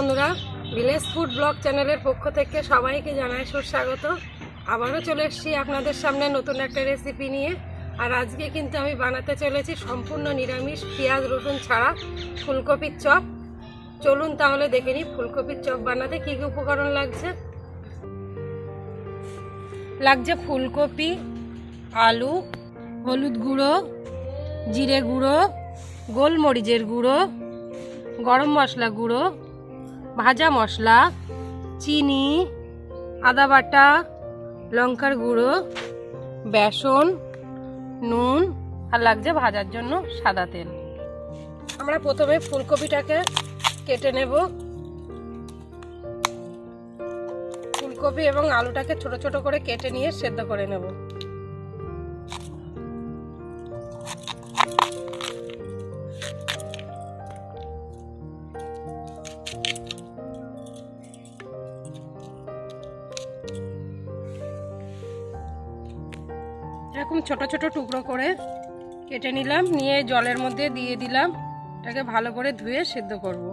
বন্ধুরা village food blog চ্যানেলের পক্ষ থেকে সবাইকে জানাই সুস্বাগত। আবারও চলে এসেছি আপনাদের সামনে নতুন একটা রেসিপি নিয়ে। আর আজকে কিন্তু আমি বানাতে চলেছি সম্পূর্ণ নিরামিষ পেঁয়াজ, রসুন ছাড়া ফুলকপির চপ। চলুন তাহলে দেখে নিই ফুলকপির চপ বানাতে কী কী উপকরণ লাগছে। লাগছে ফুলকপি, আলু, হলুদ গুঁড়ো, জিরে গুঁড়ো, গোলমরিচের গুঁড়ো, গরম মশলা গুঁড়ো ভাজা মশলা, চিনি, আদা বাটা, লঙ্কার গুঁড়ো, বেসন, নুন আর লাগছে ভাজার জন্য সাদা তেল। আমরা প্রথমে ফুলকপিটাকে কেটে নেব। ফুলকপি এবং আলুটাকে ছোট ছোট করে কেটে নিয়ে সেদ্ধ করে নেব। এরকম ছোট ছোট টুকরো করে কেটে নিলাম, নিয়ে জলের মধ্যে দিয়ে দিলাম। এটাকে ভালো করে ধুয়ে সেদ্ধ করব।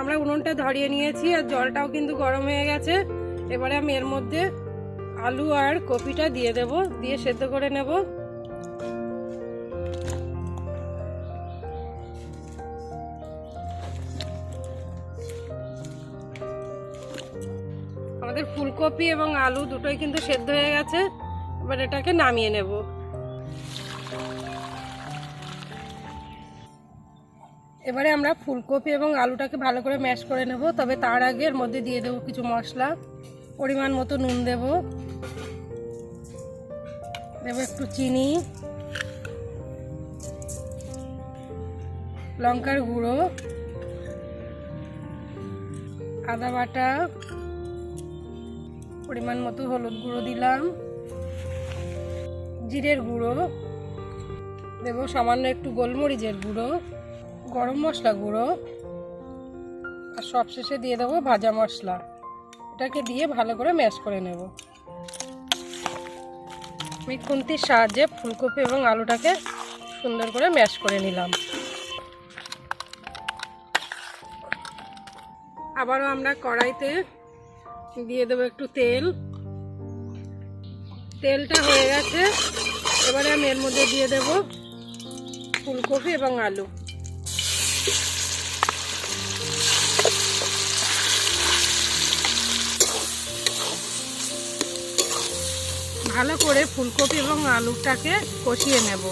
আমরা উনুনটা ধরিয়ে নিয়েছি, আর জলটাও কিন্তু গরম হয়ে গেছে। এবারে আমি এর মধ্যে আলু আর কপিটা দিয়ে দেব, দিয়ে সেদ্ধ করে নেব। আমাদের ফুলকপি এবং আলু দুটোই কিন্তু সেদ্ধ হয়ে গেছে, এবার এটাকে নামিয়ে নেব। এবারে আমরা ফুলকপি এবং আলুটাকে ভালো করে ম্যাশ করে নেব, তবে তার আগে এর মধ্যে দিয়ে দেবো কিছু মশলা, পরিমাণ মতো নুন দেব। দেব একটু চিনি, লঙ্কার গুঁড়ো, আদা বাটা, পরিমাণ মতো হলুদ গুঁড়ো দিলাম, জিরের গুঁড়ো, দেব সামান্য একটু গোলমরিচের গুঁড়ো, গরম মশলা গুঁড়ো, আর সবশেষে দিয়ে দেবো ভাজা মশলা। এটাকে দিয়ে ভালো করে ম্যাশ করে নেব। আমি খুন্তির সাহায্যে ফুলকপি এবং আলুটাকে সুন্দর করে ম্যাশ করে নিলাম। আবারও আমরা কড়াইতে দিয়ে দেবো একটু তেল। তেলটা হয়ে গেছে। এবারে আমি এর মধ্যে দিয়ে দেব ফুলকপি এবং আলু। ভালো করে ফুলকপি এবং আলুটাকে কষিয়ে নেব।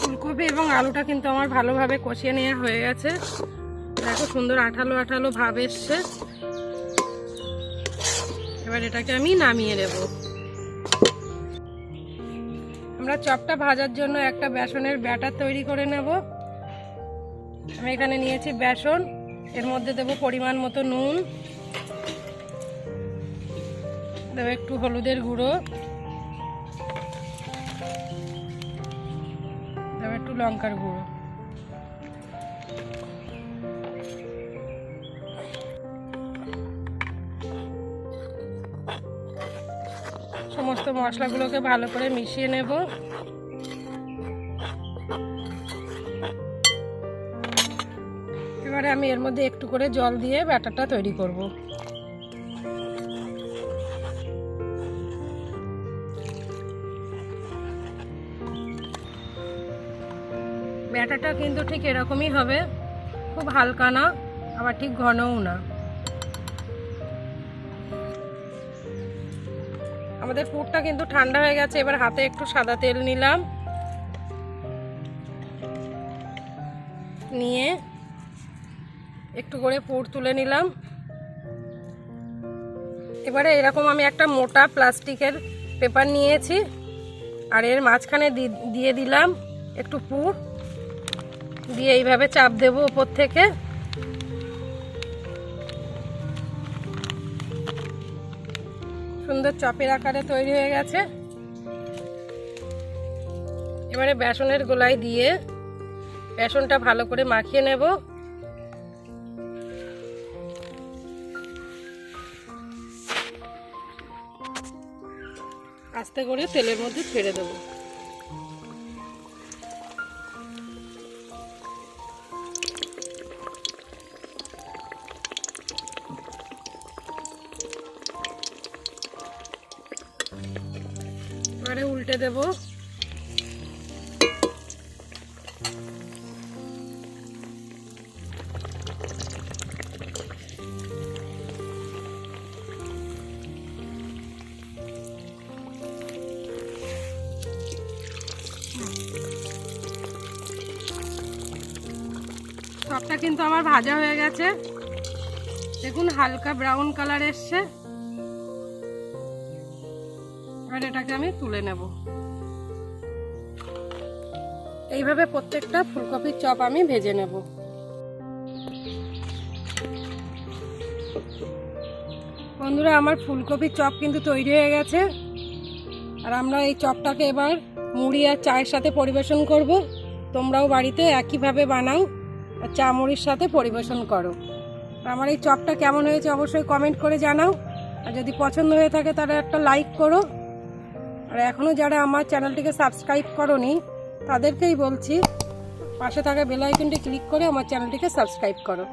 ফুলকপি এবং আলুটা কিন্তু আমার ভালোভাবে কষিয়ে নেওয়া হয়ে গেছে। দেখো সুন্দর আঠালো আঠালো ভাব এসছে। এবার এটাকে আমি নামিয়ে নেব। আমরা চপটা ভাজার জন্য একটা বেসনের ব্যাটার তৈরি করে নেব। আমি এখানে নিয়েছি বেসন, এর মধ্যে দেব পরিমাণ মতো নুন, দেবো একটু হলুদের গুঁড়ো, দেবো একটু লঙ্কার গুঁড়ো। মশলাগুলোকে ভালো করে মিশিয়ে নেব। এবারে আমি এর মধ্যে একটু করে জল দিয়ে ব্যাটারটা তৈরি করব। ব্যাটারটা কিন্তু ঠিক এরকমই হবে, খুব হালকা না, আবার ঠিক ঘনও না। আমাদের পুরটা কিন্তু ঠান্ডা হয়ে গেছে, এবার হাতে একটু সাদা তেল নিলাম। নিয়ে একটু করে পুর তুলে নিলাম। এবারে এরকম আমি একটা মোটা প্লাস্টিকের পেপার নিয়েছি, আর এর মাঝখানে দিয়ে দিলাম একটু পুর। দিয়ে এইভাবে চাপ দেবো উপর থেকে। সুন্দর চপের আকারে তৈরি হয়ে গেছে। এবারে বেসনের গোলায় দিয়ে বেসনটা ভালো করে মাখিয়ে নেব। আস্তে করে তেলের মধ্যে ছেড়ে দেবো। উল্টে দেবো। সবটা কিন্তু আমার ভাজা হয়ে গেছে। দেখুন হালকা ব্রাউন কালার এসছে। এবার এটাকে আমি তুলে নেব। এইভাবে প্রত্যেকটা ফুলকপির চপ আমি ভেজে নেব। বন্ধুরা, আমার ফুলকপির চপ কিন্তু তৈরি হয়ে গেছে। আর আমরা এই চপটাকে এবার মুড়ি আর চায়ের সাথে পরিবেশন করব। তোমরাও বাড়িতে একইভাবে বানাও আর চা মুড়ির সাথে পরিবেশন করো। আমার এই চপটা কেমন হয়েছে অবশ্যই কমেন্ট করে জানাও। আর যদি পছন্দ হয়ে থাকে তাহলে একটা লাইক করো। আর এখনও যারা আমার চ্যানেলটিকে সাবস্ক্রাইব করনি, তাদেরকেই বলছি, পাশে থাকা বেলাইকনটি ক্লিক করে আমার চ্যানেলটিকে সাবস্ক্রাইব করো।